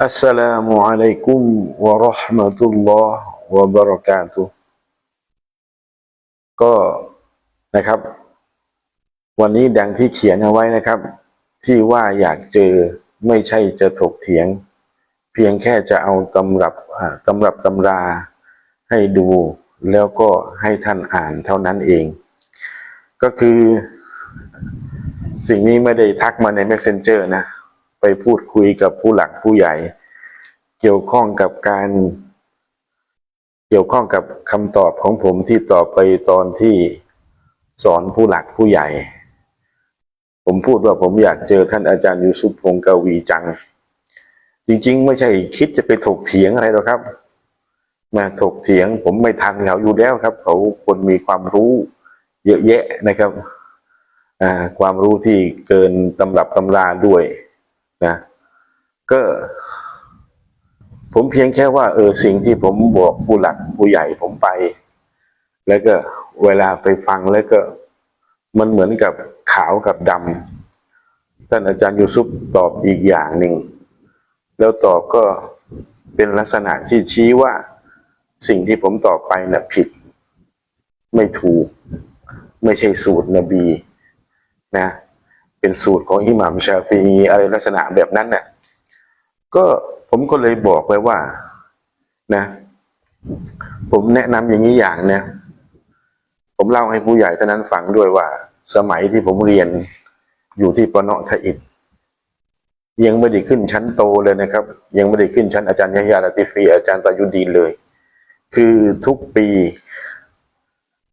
Assalamualaikum warahmatullahi wabarakatuh ก็นะครับ วันนี้ดังที่เขียนเอาไว้นะครับ ที่ว่าอยากเจอไม่ใช่จะถกเถียง เพียงแค่จะเอาตำรับตำรับตำราให้ดูแล้วก็ให้ท่านอ่านเท่านั้นเอง ก็คือ สิ่งนี้ไม่ได้ทักมาใน Messenger นะ ไปพูดคุยกับผู้หลักผู้ใหญ่ เกี่ยวข้องกับการ เกี่ยวข้องกับคำตอบของผมที่ตอบไปตอนที่สอนผู้หลักผู้ใหญ่ ผมพูดว่าผมอยากเจอท่านอาจารย์ยูซุปพงกวีจัง จริงๆ ไม่ใช่คิดจะไปถกเถียงอะไรหรอกครับ มาถกเถียง ผมไม่ทันเขาอยู่แล้วครับ เขาคนมีความรู้เยอะแยะนะครับอ่าความรู้ที่เกินตำรับตำราด้วย นะ ก็ ผมเพียงแค่ว่า เออสิ่งที่ผมบอกผู้หลักผู้ใหญ่ผมไป แล้วก็เวลาไปฟังแล้วก็ มันเหมือนกับขาวกับดำท่านอาจารย์ยูซุปตอบอีกอย่างหนึ่ง แล้วตอบก็เป็นลักษณะที่ชี้ว่าสิ่งที่ผมตอบไปน่ะผิด ไม่ถูก ไม่ใช่สูตรนบีนะ เป็นสูตรของอิหม่ามชาฟีอะไรลักษณะแบบนั้นเน่ะก็ผมก็เลยบอกไปว่า นะ ผมแนะนำอย่างนี้อย่างนะผมเล่าให้ผู้ใหญ่ท่านนั้นฟังด้วยว่า สมัยที่ผมเรียนอยู่ที่ปนทอิดยังไม่ได้ขึ้นชั้นโตเลยนะครับ ยังไม่ได้ขึ้นชั้นอาจารย์ยะยาลาติฟีอาจารย์ตายุดีนเลย คือทุกปี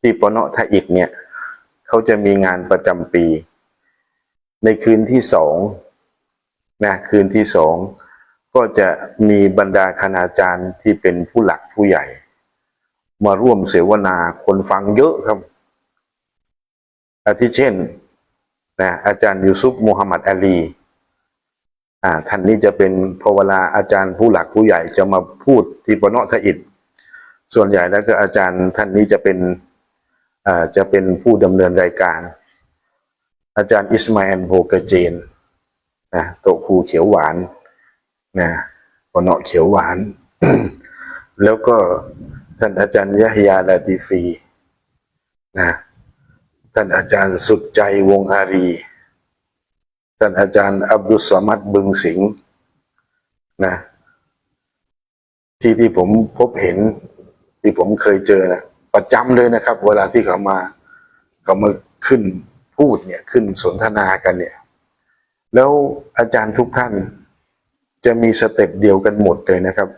ที่ปนทอิดเนี่ย เขาจะมีงานประจำปี ในคืนที่สองนะคืนที่สองก็จะมีบรรดาคณาจารย์ที่เป็นผู้หลักผู้ใหญ่ มาร่วมเสวนาคนฟังเยอะครับ อาทิเช่นนะอาจารย์ยูซุปมูฮัมหมัดอาลีอ่าท่านนี้จะเป็นพอเวลาอาจารย์ผู้หลักผู้ใหญ่จะมาพูดที่ปนอทอิดส่วนใหญ่แล้วก็อาจารย์ท่านนี้จะเป็นอ่าจะเป็นผู้ดำเนินรายการ อาจารย์อิสมาอิลโฮกเจนนะโตะภูเขียวหวานนะปนอเขียวหวาน แล้วก็ท่านอาจารย์ยะฮยาลาติฟีนะท่านอาจารย์สุดใจวงอารี ท่านอาจารย์อับดุลสมัดบึงสิงห์นะที่ที่ผมพบเห็นที่ผมเคยเจอนะประจำเลยนะครับ เวลาที่เขามา เขามาขึ้น พูดเนี่ยขึ้นสนทนากันเนี่ย แล้วอาจารย์ทุกท่านจะมีสเต็ปเดียวกันหมดเลยนะครับ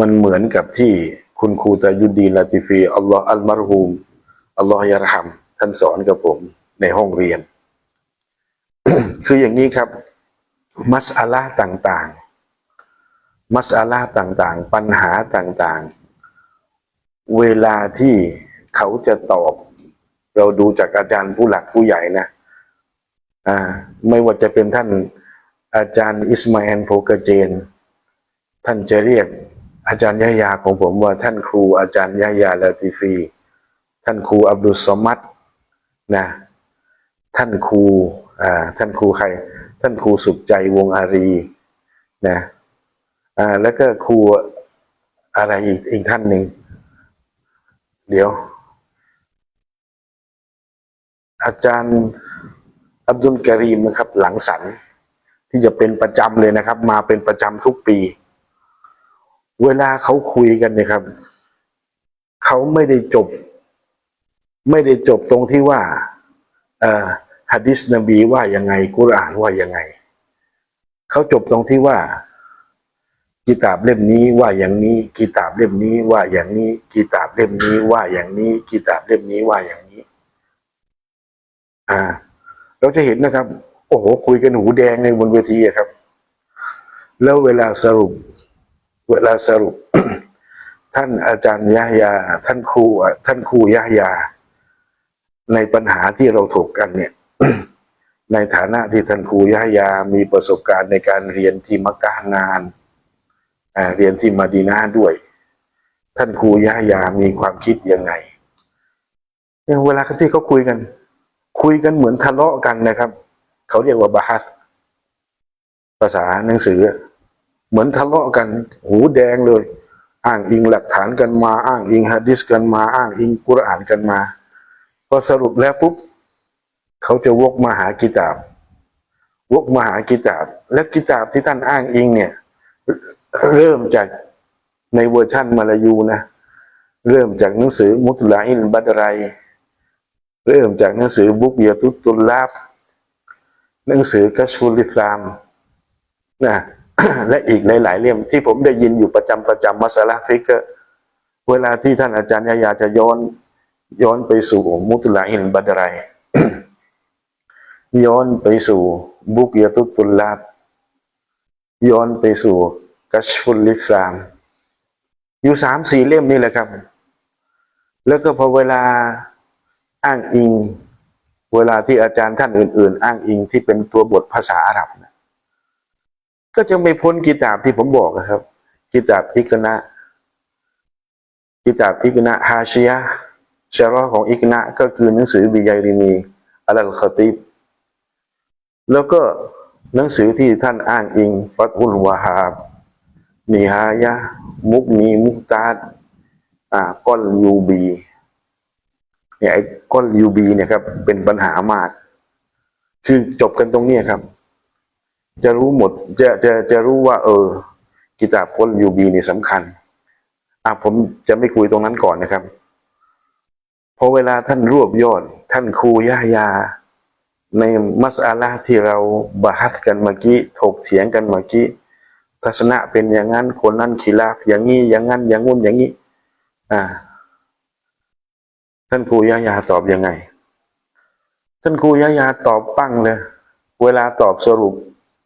มันเหมือนกับที่คุณครูตายุดดีนลาติฟีอัลลอฮ์อัลมารฮูมอัลลอฮ์ยารฮัมท่านสอนกับผมในห้องเรียน คืออย่างนี้ครับ มัสอาลาต่างๆ มัสอาลาต่างๆ ปัญหาต่างๆ เวลาที่เขาจะตอบ เราดูจากอาจารย์ผู้หลักผู้ใหญ่นะอ่า ไม่ว่าจะเป็นท่านอาจารย์อิสมาอิลโพกเจน ท่านจะเรียกอาจารย์ยะยาของผมว่าท่านครูอาจารย์ยะยาลาติฟี ท่านครูอับดุลสมัดนะ ท่านครูอ่าท่านครูใคร ท่านครูสุขใจวงอารีนะอ่าแล้วก็ครูอะไรอีกอีกท่านหนึ่งเดี๋ยว อาจารย์อับดุลกรีมนะครับ หลังสันที่จะเป็นประจำเลยนะครับ มาเป็นประจำทุกปี เวลาเขาคุยกันเนี่ยครับเขาไม่ได้จบ ไม่ได้จบตรงที่ว่าเอ่อฮะดิษนบีว่ายังไง กุรอานว่ายังไงเขาจบตรงที่ว่ากิตาบเล่มนี้ว่าอย่างนี้กิตาบเล่มนี้ว่าอย่างนี้กิตาบเล่มนี้ว่าอย่างนี้กิตาบเล่มนี้ว่าอย่างนี้ อ่า เราจะเห็นนะครับ โอ้โหคุยกันหูแดงในบนเวทีครับ แล้วเวลาสรุป เวลาสรุป ท่านอาจารย์ยะยา ท่านครูท่านครูยะยา ในปัญหาที่เราถกกันเนี่ย ในฐานะที่ท่านครูยะยา มีประสบการณ์ในการเรียนที่มักกะฮ์นานเรียนที่มาดีนาด้วย ท่านครูยะยามีความคิดยังไงเวลาที่เขาคุยกัน คุยกันเหมือนทะเลาะกันนะครับ เขาเรียกว่าบาฮัสภาษาหนังสือ เหมือนทะเลาะกัน หูแดงเลย อ้างอิงหลักฐานกันมา อ้างอิงฮะดิษกันมา อ้างอิงกุรอานกันมา พอสรุปแล้วปุ๊บ เขาจะวกมาหากิตาบ วกมาหากิตาบ และกิตาบที่ท่านอ้างอิงเนี่ย เริ่มจากในเวอร์ชั่นมาลายูนะ เริ่มจากหนังสือมุตลาอินบัดไร เริ่มจากหนังสือบุกเยตุตุลลาบหนังสือกัชฟุลิสามนะและอีกหลาย ๆ เล่มที่ผมได้ยินอยู่ประจำประจำมาสาลาฟิกเวลาที่ท่านอาจารย์ยายาจะย้อน ย้อนไปสู่มุตลาอินบัดไรย้อนไปสู่บุกเยตุตุลลาบย้อนไปสู่กัชฟุลิสามอยู่สามสี่เล่มนี่แหละครับ แล้วก็พอเวลา อ้างอิง เวลาที่อาจารย์ท่านอื่น ๆ อ้างอิงที่เป็นตัวบทภาษาอาหรับนะก็จะไม่พ้นกิตาบที่ผมบอกนะครับ กิตาบอิกนะกิตาบอิกนะฮาชิยะชะรอของอิกนะก็คือหนังสือบิยายรินีอัลลคติบแล้วก็หนังสือที่ท่านอ้างอิง ฟัตอุลวาฮาบนิฮายะมุกนีมุกตาดอ่าก้อนยูบี เนี่ยไอ้ก้อนยูบีเนี่ยครับ เป็นปัญหามาก คือจบกันตรงเนี้ยครับ จะรู้หมดจะจะจะรู้ว่า เออกิตาบก้อนยูบีนี่สำคัญอะผมจะไม่คุยตรงนั้นก่อนนะครับเพราะเวลาท่านรวบยอด ท่านครูยายา ในมัสอาลาที่เราบาฮัดกันเมื่อกี้ถกเถียงกันเมื่อกี้ทัศนะเป็นอย่างนั้นคนนั้นขีลาฟอย่างนี้อย่างนั้นอย่างงุ่นอย่างนี้ อ่า ท่านครูยายาตอบยังไง ท่านครูยายาตอบปั้งเลย เวลาตอบสรุป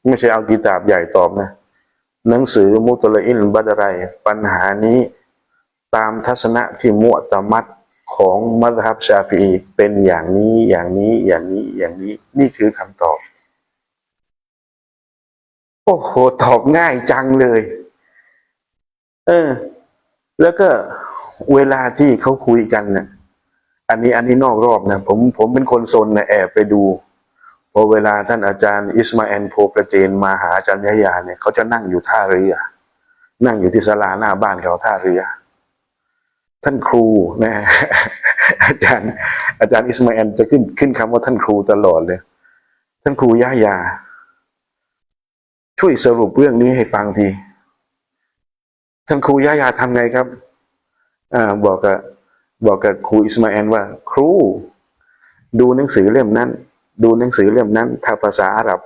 ไม่ใช่เอากีตาบใหญ่ตอบนะ หนังสือมุตละอินบัดไรปัญหานี้ตามทัศนะที่มุตะมัดของมัซฮับชาฟีอีเป็นอย่างนี้อย่างนี้อย่างนี้อย่างนี้ นี่คือคำตอบ โอ้โห ตอบง่ายจังเลย เออ แล้วก็เวลาที่เขาคุยกันเนี่ย อันนี้อันนี้นอกรอบนะผมผมเป็นคนซนนะแอบไปดูพอเวลาท่านอาจารย์อิสมาเอลโพประเจนมาหาอาจารย์ยะยาเนี่ยเขาจะนั่งอยู่ท่าเรือ นั่งอยู่ที่ศาลาหน้าบ้านเขาท่าเรือ ท่านครูนะอาจารย์ อาจารย์อิสมาเอลจะขึ้นขึ้นคำว่าท่านครูตลอดเลย ท่านครูยะยา ช่วยสรุปเรื่องนี้ให้ฟังทีท่านครูยะยาทำไงครับ อ่าบอกกับ บอกกับครูอิสมาเอลว่า ครู ดูหนังสือเล่มนั้น ดูหนังสือเล่มนั้น ถ้าภาษาอาหรับ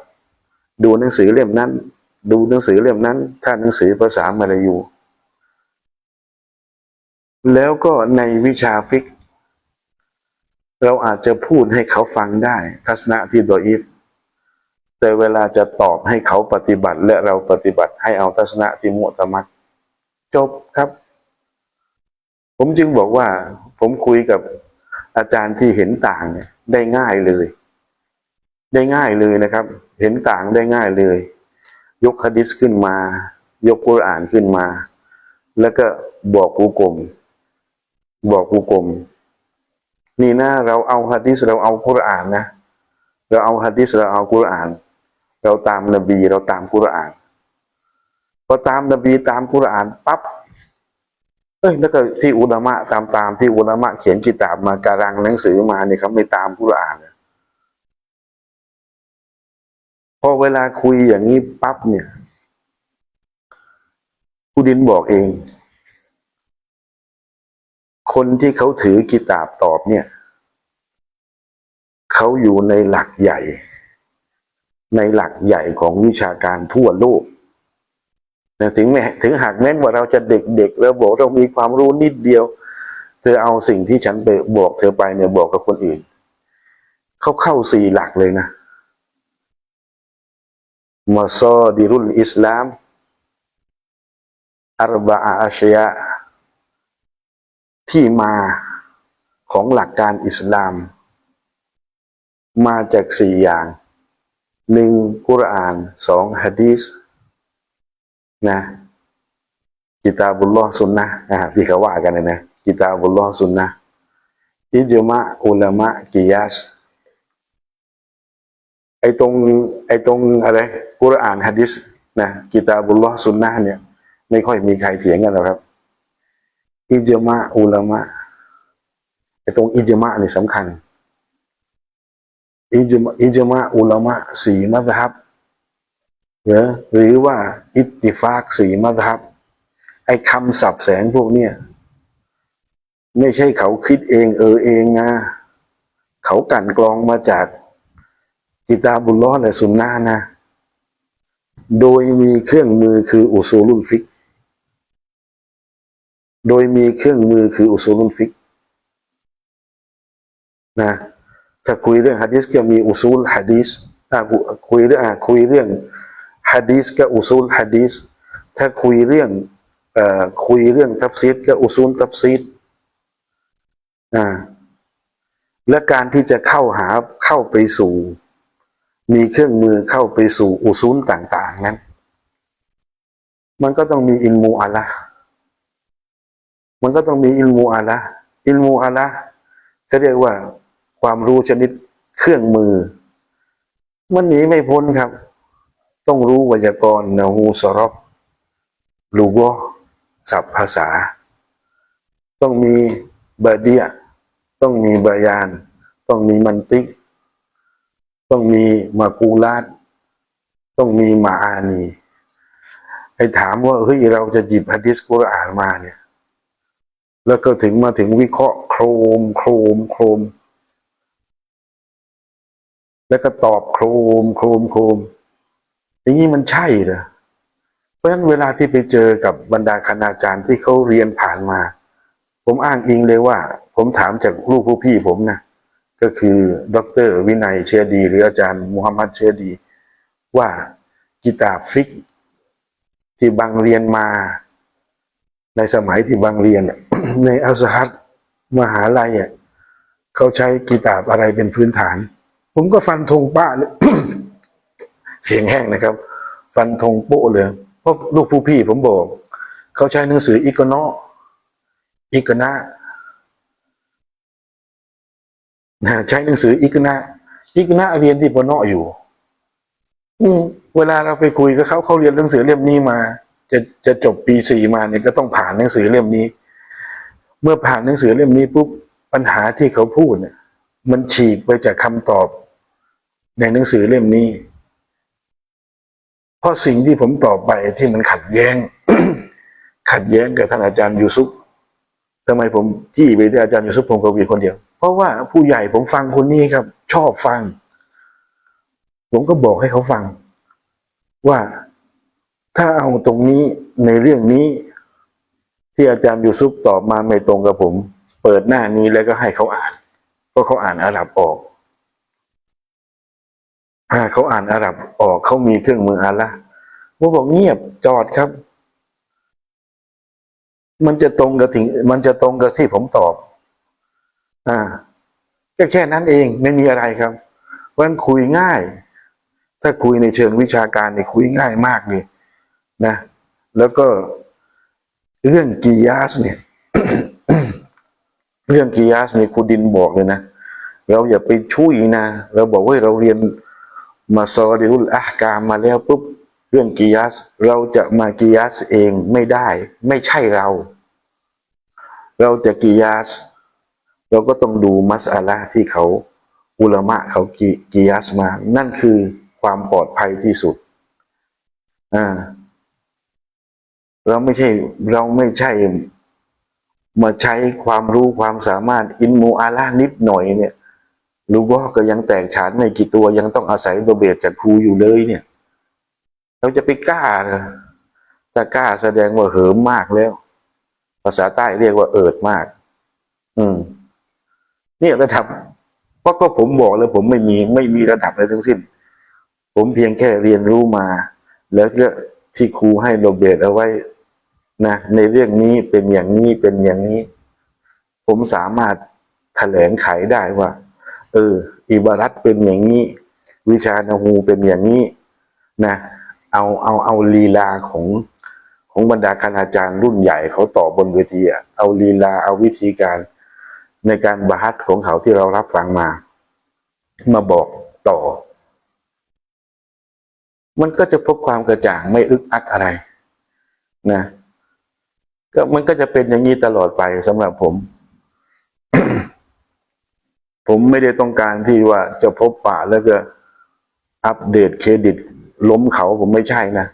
ดูหนังสือเล่มนั้น ดูหนังสือเล่มนั้น ถ้าหนังสือภาษามาลายู แล้วก็ในวิชาฟิก เราอาจจะพูดให้เขาฟังได้ ทัศนะที่ดออีฟแต่เวลาจะตอบให้เขาปฏิบัติ และเราปฏิบัติให้เอาทัศนะที่มุตมัดจบครับ ผมจึงบอกว่า ผมคุยกับอาจารย์ที่เห็นต่างเนี่ยได้ง่ายเลย ได้ง่ายเลยนะครับ เห็นต่างได้ง่ายเลย ยกฮะดิษขึ้นมา ยกกุรอานขึ้นมา แล้วก็บอกกูกลมบอกกูกลมนี่นะเราเอาฮะดิษเราเอากุรอานนะเราเอาฮะดิษเราเอากุรอาน เราตามนบีเราตามกุรอานพอตามนบีตามกุรอานปั๊บ เอ้ยแล้วก็ที่อุลามะตามตามที่อุลามะเขียนกิตาบมาการังหนังสือมาเนี่ยเขาไม่ตามกุรอานพอเวลาคุยอย่างนี้ปั๊บเนี่ยผู้ดินบอกเอง คนที่เขาถือกิตาบตอบเนี่ยเขาอยู่ในหลักใหญ่ ในหลักใหญ่ของวิชาการทั่วโลก นะถึงแม้ถึงหากแม้ว่าเราจะเด็กๆแล้วบอกเรามีความรู้นิดเดียว เธอเอาสิ่งที่ฉันไปบอกเธอไปเนี่ยบอกกับคนอื่น เขาเข้าสี่หลักเลยนะมาซอดิรุลอิสลามอารบะอาชยะที่มาของหลักการอิสลาม มาจากสี่อย่างหนึ่งกุรอานสองฮะดีษ นะกิตาบุลลอฮ์สุนนะนะที่เขาว่ากันนะนะกิตาบุลลอฮ์สุนนะอิจมะอุลามะกิยาสไอตรงไอตรงอะไรกุรอานฮะดิษนะกิตาบุลลอฮ์ซุนนะเนี่ย ไม่ค่อยมีใครเถียงกันหรอกครับอิจมาอุลามะไอตรงอิจมานี่สำคัญอิจมาอิจมาอุลามะสี่มัซฮับ หรือหรือว่าอิตติฟากสีมัซฮับ ไอ้คำสับแสงพวกเนี้ยไม่ใช่เขาคิดเองเออเองนะ เขากันกรองมาจากกิตาบุลลอและสุนนะนะ โดยมีเครื่องมือคืออุซูลุลฟิก โดยมีเครื่องมือคืออุซูลุลฟิกนะถ้าคุยเรื่องฮะดีษก็มีอุซูลฮะดีษถ้าคุยเรื่องคุยเรื่อง ฮะดีษก็อุซูลฮะดีษถ้าคุยเรื่องเอ่อคุยเรื่องตัฟซีดก็อุซูลตัฟซีดอ่าและการที่จะเข้าหาเข้าไปสู่ มีเครื่องมือเข้าไปสู่อุซูลต่าง ๆ นั้น มันก็ต้องมีอินมูอัลละมันก็ต้องมีอินมูอัลละอินมูอัลละก็เรียกว่าความรู้ชนิดเครื่องมือ มันหนีไม่พ้นครับ ต้องรู้ไวยากรณ์นะฮูสรบลูโกศัพท์ภาษา ต้องมีบาเดียต้องมีบายาน ต้องมีมันติก ต้องมีมากูลาดต้องมีมาอานีไอ้ถามว่าเฮ้ยเราจะหยิบฮะดิษกุรอานมาเนี่ย แล้วก็ถึงมาถึงวิเคราะห์โครม โครม โครม แล้วก็ตอบโครม โครม โครม อย่างนี้มันใช่เหรอเพราะฉะนั้นเวลาที่ไปเจอกับบรรดาคณาจารย์ที่เขาเรียนผ่านมา ผมอ้างอิงเลยว่า ผมถามจากลูกผู้พี่ผมนะก็คือดอกเตอรวินัยเชื้อดี หรืออาจารย์มุฮัมมัดเชื้อดี ว่ากิตาบฟิก ที่บางเรียนมา ในสมัยที่บางเรียน ในอัลซฮัดมหาลัยเขาใช้กีตาบอะไรเป็นพื้นฐาน ผมก็ฟันธงป้าเลย เสียงแห้งนะครับ ฟันธงโป้เลยเพราะลูกผู้พี่ผมบอก เขาใช้หนังสืออีกโนอีกนานะใช้หนังสืออีกนาอีกนาเรียนที่ปนออยู่ อืเวลาเราไปคุยกับเขาเขาเรียนหนังสือเล่มนี้มา จะจะจบปีสี่มาเนี่ยก็ต้องผ่านหนังสือเล่มนี้ เมื่อผ่านหนังสือเล่มนี้ปุ๊บปัญหาที่เขาพูดเนี่ย มันฉีกไปจากคำตอบในหนังสือเล่มนี้ เพราะสิ่งที่ผมตอบไปที่มันขัดแย้ง ขัดแย้งกับท่านอาจารย์ยูซุปทำไมผมจี้ไปที่อาจารย์ยูซุปพงศ์กวีคนเดียว เพราะว่าผู้ใหญ่ผมฟังคนนี้ครับ ชอบฟัง ผมก็บอกให้เขาฟัง ว่าถ้าเอาตรงนี้ในเรื่องนี้ ที่อาจารย์ยูซุปตอบมาไม่ตรงกับผม เปิดหน้านี้แล้วก็ให้เขาอ่านเพราะเขาอ่านอาหรับออก อ่าเขาอ่านอาหรับออกเขามีเครื่องมืออาละผมบอกเงียบจอดครับ มันจะตรงกับถึงมันจะตรงกับที่ผมตอบ อ่าก็แค่นั้นเองไม่มีอะไรครับเพราะฉะนั้นคุยง่าย ถ้าคุยในเชิงวิชาการเนี่ยคุยง่ายมากเลยนะ แล้วก็เรื่องกิยาสเนี่ย เรื่องกิยาสเนี่ยครูดินบอกเลยนะเราอย่าไปช่วยนะ เราบอกว่าเราเรียน มาซอดิรุลอาฮ์กามมาแล้วปุ๊บเรื่องกิยาสเราจะมากิยาสเองไม่ได้ ไม่ใช่เรา เราจะกิยาส เราก็ต้องดูมัสอาละที่เขาอุลามะเขากิกิยาสมา นั่นคือความปลอดภัยที่สุดอ่าเราไม่ใช่เราไม่ใช่มาใช้ความรู้ความสามารถอินมูอาละนิดหน่อยเนี่ย รู้ว่าก็ยังแตกฉานไม่กี่ตัวยังต้องอาศัยตัวเบสจากครูอยู่เลยเนี่ย เราจะไปกล้าเหรอถ้ากล้าแสดงว่าเหิมมากแล้ว ภาษาใต้เรียกว่าเอิดมาก อืม เนี่ยระดับเพราะก็ผมบอกแล้วผมไม่มีไม่มีระดับอะไรทั้งสิ้น ผมเพียงแค่เรียนรู้มา แล้วก็ที่ครูให้โรเบตเอาไว้นะในเรื่องนี้เป็นอย่างนี้เป็นอย่างนี้ ผมสามารถแถลงไขได้ว่า เออ อิบารัตเป็นอย่างนี้ วิชานาฮูเป็นอย่างนี้นะ เอาเอาเอาลีลาของของบรรดาคณาจารย์รุ่นใหญ่เขาต่อบนเวทีอะเอาลีลาเอาวิธีการในการบรรฮัตของเขาที่เรารับฟังมา มาบอกต่อ มันก็จะพบความกระจ่างไม่อึกอักอะไร นะ ก็มันก็จะเป็นอย่างนี้ตลอดไปสำหรับผม ผมไม่ได้ต้องการที่ว่าจะพบป่าแล้วก็อัปเดตเครดิต ล้มเขาผมไม่ใช่นะ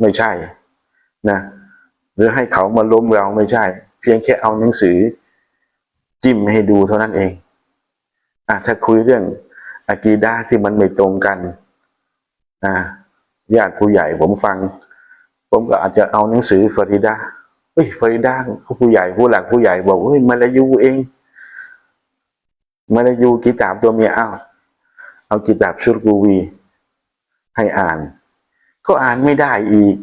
ไม่ใช่นะ หรือให้เขามาล้มเราไม่ใช่ เพียงแค่เอาหนังสือ จิ้มให้ดูเท่านั้นเองอะถ้าคุยเรื่องอากีดาที่มันไม่ตรงกันอ่าญาติผู้ใหญ่ผมฟัง ผมก็อาจจะเอาหนังสือฟาริดาเฮ้ยฟาริดาผู้ใหญ่ผู้หลักผู้ใหญ่บอกเฮ้ยมาลายูเอง มาลายูกิตาบตัวเมียอ้าวเอากิตาบชุดกูวี ให้อ่าน ก็อ่านไม่ได้อีก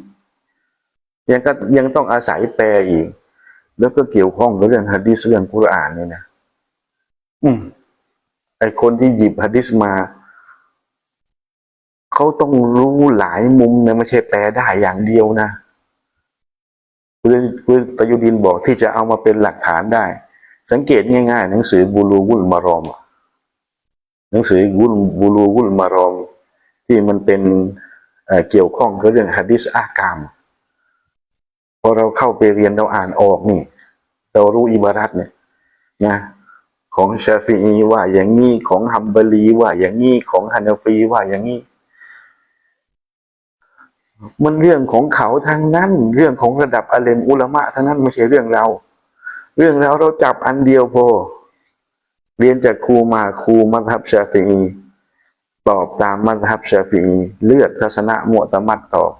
ยังก็ยังต้องอาศัยแปลอีก แล้วก็เกี่ยวข้องกับเรื่องฮะดิษเรื่องกุรอานนี่นะอืมไอคนที่หยิบฮะดิษมาเขาต้องรู้หลายมุมนะไม่ใช่แปลได้อย่างเดียวนะคุณคุณตยุดินบอกที่จะเอามาเป็นหลักฐานได้ สังเกตง่ายๆ หนังสือบูรูวุลมารอม หนังสือบุลบูรูวุลมารอม ที่มันเป็นเเกี่ยวข้องกับเรื่องฮะดิษอากามพอเราเข้าไปเรียนเราอ่านออกนี่ เรารู้อิบารัตเนี่ยนะของชาฟีว่าอย่างนี้ของฮัมบารีว่าอย่างนี้ของฮานาฟีว่าอย่างนี้ มันเรื่องของเขาทางนั้น เรื่องของระดับอาเลมอุลามะทั้งนั้นไม่ใช่เรื่องเรา เรื่องเราเราจับอันเดียวพอ เรียนจากครูมาครูมัธฮับชาฟีอีตอบตามมัธฮับชาฟีอีเลือกทัศนะมุตะมัดตอบ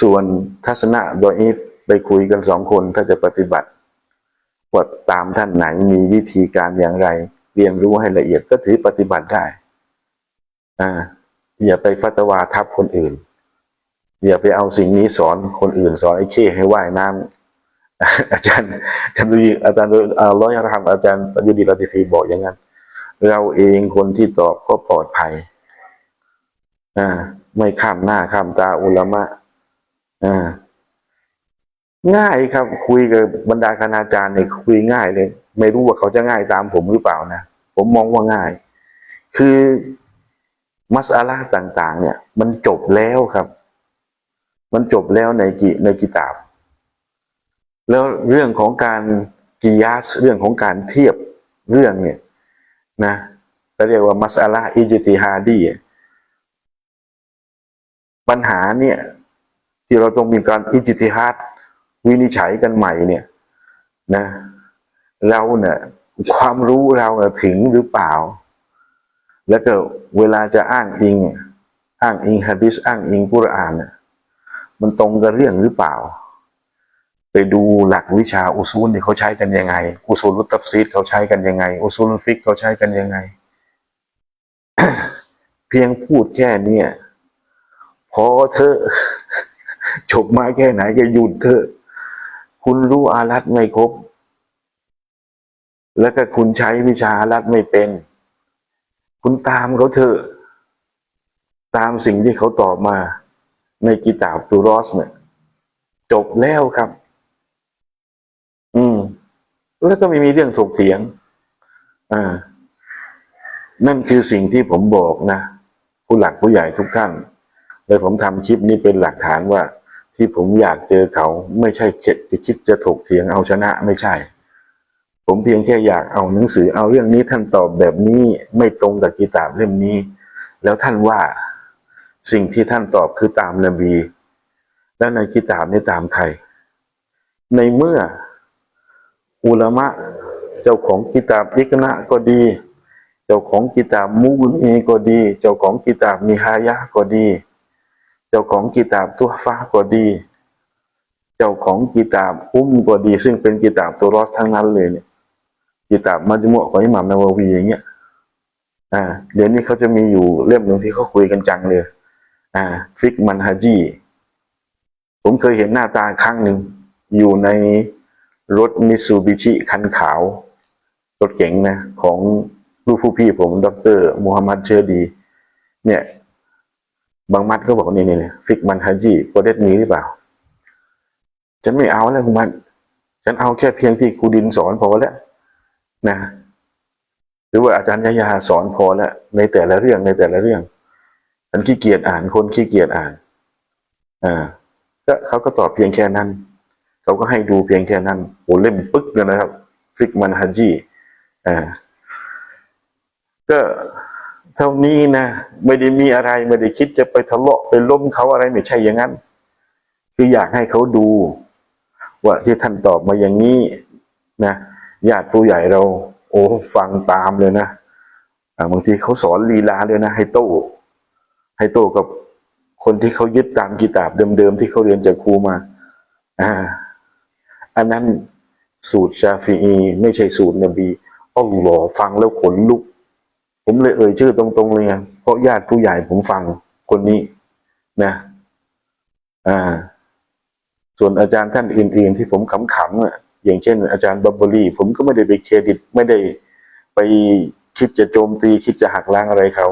ส่วนทัศนะโดยอีฟไปคุยกันสองคนถ้าจะปฏิบัติว่าตามท่านไหนมีวิธีการอย่างไร เรียนรู้ให้ละเอียดก็ถือปฏิบัติได้ อ่า อย่าไปฟัตวาทับคนอื่น อย่าไปเอาสิ่งนี้สอนคนอื่นสอนไอ้เข้ให้ว่ายน้ำ อาจารย์อาจารย์ดุยอาจารย์อ่าร้อยรามอาจารย์ยุดีลาติฟีบอกอย่างนั้น เราเองคนที่ตอบก็ปลอดภัยอ่าไม่ข้ามหน้าข้ามตาอุลามะอ่าง่ายครับ คุยกับบรรดาคณาจารย์เนี่ยคุยง่ายเลย ไม่รู้ว่าเขาจะง่ายตามผมหรือเปล่านะผมมองว่าง่าย คือมัสอาลาต่าง ๆ เนี่ย มันจบแล้วครับ มันจบแล้วในกิในกิตาบ แล้วเรื่องของการกิยาสเรื่องของการเทียบเรื่องเนี่ยนะเขาเรียกว่ามัสอาลาอิจติฮาดีปัญหาเนี่ย ที่เราต้องมีการอิจติฮัดวินิจฉัยกันใหม่เนี่ยนะเราเนี่ยความรู้เราถึงหรือเปล่า แล้วก็เวลาจะอ้างอิง อ้างอิงฮะดิษอ้างอิงกุรอานเนี่ยมันตรงกับเรื่องหรือเปล่า ไปดูหลักวิชาอุซูลที่เขาใช้กันยังไง อุซูลุตตัฟซีดเขาใช้กันยังไง อุซูลฟิกเขาใช้กันยังไง เพียงพูดแค่เนี้ยพอเธอจบมาแค่ไหนก็หยุดเถอะ คุณรู้อารัตไม่ครบ แล้วก็คุณใช้วิชาอารัตไม่เป็น คุณตามเขาเถอะ ตามสิ่งที่เขาตอบมา ในกิตาบตูรอสเนี่ยจบแล้วครับ แล้วก็ไม่มีเรื่องถกเถียงอ่านั่นคือสิ่งที่ผมบอกนะ ผู้หลักผู้ใหญ่ทุกท่านเลยผมทำคลิปนี้เป็นหลักฐานว่า ที่ผมอยากเจอเขาไม่ใช่เจ็ดจะคิดจะถกเถียงเอาชนะไม่ใช่ ผมเพียงแค่อยากเอาหนังสือเอาเรื่องนี้ท่านตอบแบบนี้ไม่ตรงกับกิตาบเล่มนี้ แล้วท่านว่าสิ่งที่ท่านตอบคือตามนบี แล้วในกิตาบนี่ตามใครในเมื่อ อุลามะ เจ้าของกิตาบอิกนะก็ดี เจ้าของกิตาบมูนอีก็ดี เจ้าของกิตาบมิฮายะก็ดี เจ้าของกิตาบตัวฟ้าก็ดี เจ้าของกิตาบอุ้มก็ดี ซึ่งเป็นกิตาบตัวรอสทั้งนั้นเลยเนี่ยกิตาบมัจมุอะของอิหม่ามนาววีอย่างเงี้ยอ่าเดี๋ยวนี้เขาจะมีอยู่เล่มหนึ่งที่เขาคุยกันจังเลย อ่า ฟิกมันฮาจีผมเคยเห็นหน้าตาครั้งหนึ่งอยู่ใน รถมิซูบิชิคันขาว รถเก๋งนะ ของลูกผู้พี่ผม ดรมูฮัมหมัดเชอดี เนี่ย บางมัดก็บอกนี่นี่ฟิกมันฮาจีโปรเดตมีหรือเปล่า ฉันไม่เอาแล้วคุณมัน ฉันเอาแค่เพียงที่ครูดินสอนพอแล้วนะ หรือว่าอาจารย์ยายาสอนพอแล้ว ในแต่ละเรื่องในแต่ละเรื่อง ฉันขี้เกียจอ่านคนขี้เกียจอ่าน อ่า ก็เขาก็ตอบเพียงแค่นั้น เขาก็ให้ดูเพียงแค่นั้นโอ้เล่มปึ๊กเลยนะครับ ฟิกมันฮัจีอ่าก็เท่านี้นะไม่ได้มีอะไรไม่ได้คิดจะไปทะเลาะไปล้มเขาอะไรไม่ใช่อย่างนั้น คืออยากให้เขาดู ว่าที่ท่านตอบมาอย่างนี้นะญาติผู้ใหญ่เรา โอ้ฟังตามเลยนะบางทีเขาสอนลีลาเลยนะ ให้โต้ให้โต้กับคนที่เขายึดตามกีตาบเดิมๆที่เขาเรียนจากครูมา อ่า อันนั้นสูตรชาฟีอีไม่ใช่สูตรนบีอัลลอฮ์ฟังแล้วขนลุก ผมเลยเอ่ยชื่อตรงๆเลยไงเพราะญาติผู้ใหญ่ผมฟังคนนี้นะอ่า ส่วนอาจารย์ท่านอื่น ๆ ที่ผมขำๆอะอย่างเช่น อาจารย์บับบรีผมก็ไม่ได้ไปเครดิตไม่ได้ไปคิดจะโจมตีคิดจะหักล้างอะไรเขา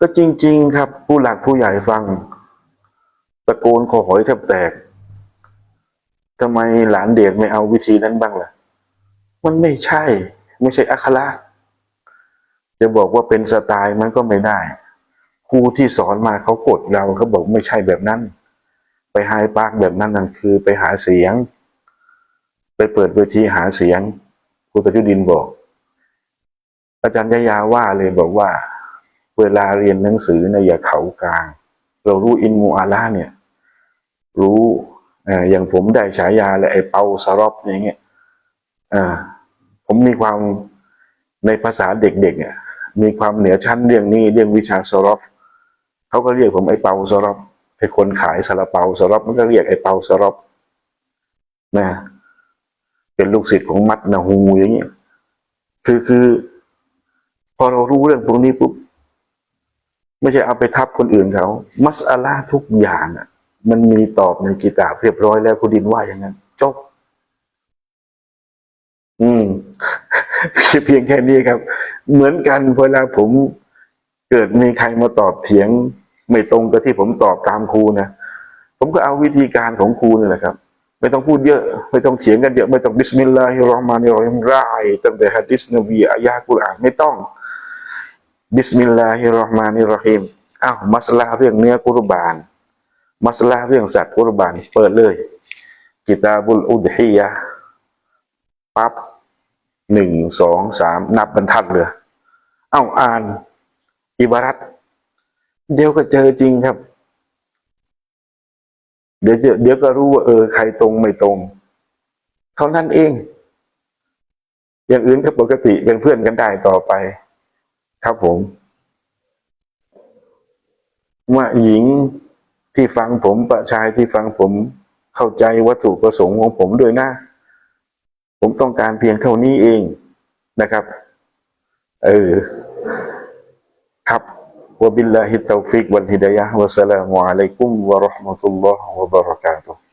ก็จริง ๆ ครับ ผู้หลักผู้ใหญ่ฟัง ตะโกนขอหอยแทบแตก ทำไมหลานเดชไม่เอาวิธีนั้นบ้างล่ะ มันไม่ใช่ ไม่ใช่อัคระจะบอกว่าเป็นสไตล์มันก็ไม่ได้ ครูที่สอนมาเขากดเราเขาบอกไม่ใช่แบบนั้น ไปไฮปาร์คแบบนั้นนั่นคือไปหาเสียง ไปเปิดเวทีหาเสียงครูตะจุดินบอก อาจารย์ยะยาว่าเลยบอกว่า เวลาเรียนหนังสือเนี่ยอย่าเขากลาง เรารู้อินมูอาลาเนี่ย รู้ อย่างผมได้ฉายาเลยไอ้เปาสรอบอย่างเงี้ยผมมีความในภาษาเด็กๆเนี่ยมีความเหนือชั้นเรื่องนี้เรื่องวิชาสรอฟเขาก็เรียกผมไอ้เปาสรอบไอ้คนขายซาลเปาสรอบมันก็เรียกไอ้เปาสรอบนะเป็นลูกศิษย์ของมัดนาฮูอย่างเงี้ยคือคือพอเรารู้เรื่องพวกนี้ปุ๊บไม่ใช่เอาไปทับคนอื่นเขามัสอาลาทุกอย่างอะ มันมีตอบในกีตาบเรียบร้อยแล้วคุณดินว่าอย่างนั้นจบ อืมเพียงแค่นี้ครับ เหมือนกันเวลาผมเกิดมีใครมาตอบเถียง ไม่ตรงกับที่ผมตอบตามครูนะผมก็เอาวิธีการของครูนี่แหละครับ ไม่ต้องพูดเยอะ ไม่ต้องเถียงกันเยอะไม่ต้องบิสมิลลาฮิรราะห์มานิรราะฮีมรายตั้งแต่ฮะดิษนบีอายะกุรอานไม่ต้องบิสมิลลาฮิรราะห์มานิรราะฮีมอ้าวมัสลาเรื่องเนื้อกุรบาน มัสลาเรื่องสัตว์กุรบานเปิดเลย กิตาบุลอุดฮียะปั๊บหนึ่งสองสามนับบรรทัดเลยเอ้าอ่าน อิบารัตเดี๋ยวก็เจอจริงครับ เดี๋ยวเดี๋ยวก็รู้ว่าเออใครตรงไม่ตรง เท่านั้นเอง อย่างอื่นก็ปกติเป็นเพื่อนกันได้ต่อไป ครับผม ว่าหญิง ที่ฟังผมประชายที่ฟังผมเข้าใจวัตถุประสงค์ของผมด้วยนะ ผมต้องการเพียงเท่านี้เองนะครับ เออ ครับวบิลลาฮิตตอฟิกวัลฮิดายะฮ์วะสสลามุอะลัยกุมวะราะห์มะตุลลอฮ์วะบะเราะกาตุฮ์